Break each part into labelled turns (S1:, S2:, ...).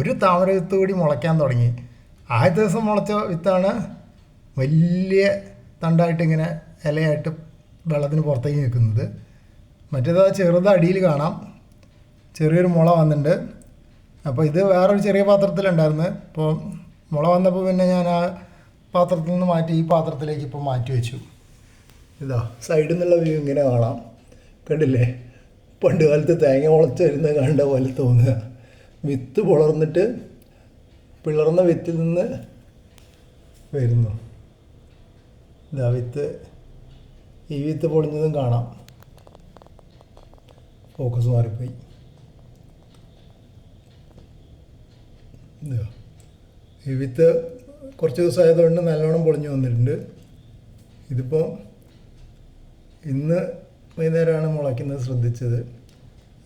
S1: ഒരു താമര വിത്ത് കൂടി മുളയ്ക്കാൻ തുടങ്ങി. ആദ്യത്തെ ദിവസം മുളച്ച വിത്താണ് വലിയ തണ്ടായിട്ട് ഇങ്ങനെ ഇലയായിട്ട് വെള്ളത്തിന് പുറത്തേക്ക് നിൽക്കുന്നത്. മറ്റേത് ആ ചെറുത് അടിയിൽ കാണാം. ചെറിയൊരു മുള വന്നിട്ടുണ്ട്. അപ്പോൾ ഇത് വേറൊരു ചെറിയ പാത്രത്തിലുണ്ടായിരുന്നു. ഇപ്പോൾ മുള വന്നപ്പോൾ പിന്നെ ഞാൻ ആ പാത്രത്തിൽ നിന്ന് മാറ്റി ഈ പാത്രത്തിലേക്ക് ഇപ്പോൾ മാറ്റി വെച്ചു. ഇതാ സൈഡിൽ നിന്നുള്ള വ്യൂ ഇങ്ങനെ കാണാം. കണ്ടില്ലേ? പണ്ട് കാലത്ത് തേങ്ങ മുളച്ച് വരുന്നത് കണ്ട പോലെ തോന്നുക. വിത്ത് പുളർന്നിട്ട് പിളർന്ന വിത്തിൽ നിന്ന് വരുന്നു. ഇതാ വിത്ത് ഈ വിത്ത് പൊളിഞ്ഞതും കാണാം. ഫോക്കസ് മാറിപ്പോയി. ഈ വിത്ത് കുറച്ച് ദിവസമായതുകൊണ്ട് നല്ലോണം പൊളിഞ്ഞു വന്നിട്ടുണ്ട്. ഇതിപ്പോൾ ഇന്ന് വൈകുന്നേരമാണ് മുളയ്ക്കുന്നത് ശ്രദ്ധിച്ചത്.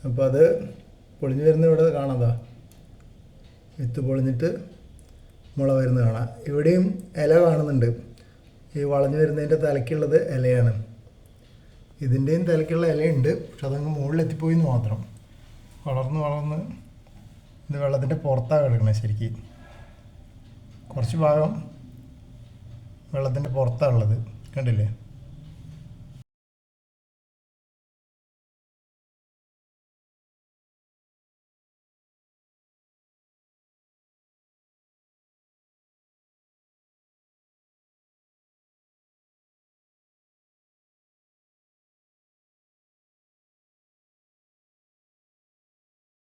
S1: അപ്പോൾ അത് പൊളിഞ്ഞു വരുന്ന ഇവിടെ കാണാതാ. വിത്ത് പൊളിഞ്ഞിട്ട് മുള വരുന്നത് കാണാം. ഇവിടെയും ഇല കാണുന്നുണ്ട്. ഈ വളഞ്ഞു വരുന്നതിന്റെ തലയ്ക്കുള്ളത് ഇലയാണ്. ഇതിന്റെയും തലയ്ക്കുള്ള ഇലയുണ്ട്. പക്ഷെ അതങ്ങ് മുകളിലെത്തിപ്പോയി എന്ന് മാത്രം. വളർന്ന് വളർന്ന് ഇത് വെള്ളത്തിന്റെ പുറത്താണ് കിടക്കണത് ശരിക്കും. കുറച്ച് ഭാഗം വെള്ളത്തിന്റെ പുറത്താണ് ഉള്ളത്. കണ്ടില്ലേ?